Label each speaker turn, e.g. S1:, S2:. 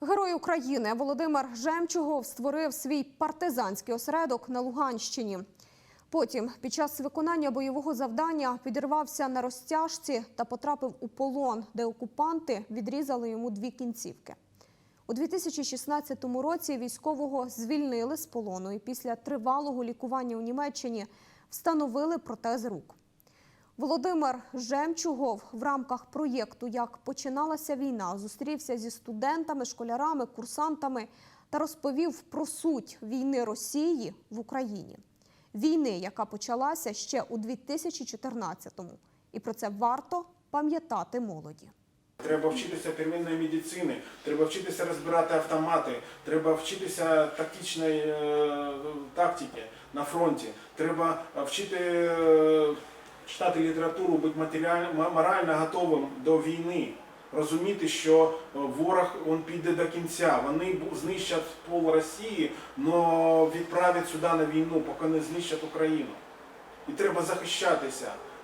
S1: Герой України Володимир Жемчугов створив свій партизанський осередок на Луганщині. Потім, під час виконання бойового завдання, підірвався на розтяжці та потрапив у полон, де окупанти відрізали йому дві кінцівки. У 2016 році військового звільнили з полону і після тривалого лікування у Німеччині встановили протез рук. Володимир Жемчугов в рамках проєкту Як починалася війна зустрівся зі студентами, школярами, курсантами та розповів про суть війни Росії в Україні. Війни, яка почалася ще у 2014-му. І про це варто пам'ятати молоді.
S2: Треба вчитися первинної медицини, треба вчитися розбирати автомати, треба вчитися тактичної е, тактики на фронті, треба вчити е, читати літературу, бути матеріально, морально готовим до війни. Розуміти, що е, ворог він піде до кінця. Вони знищать пол Росії, але відправлять сюди на війну, поки не знищать Україну. І треба захищатися.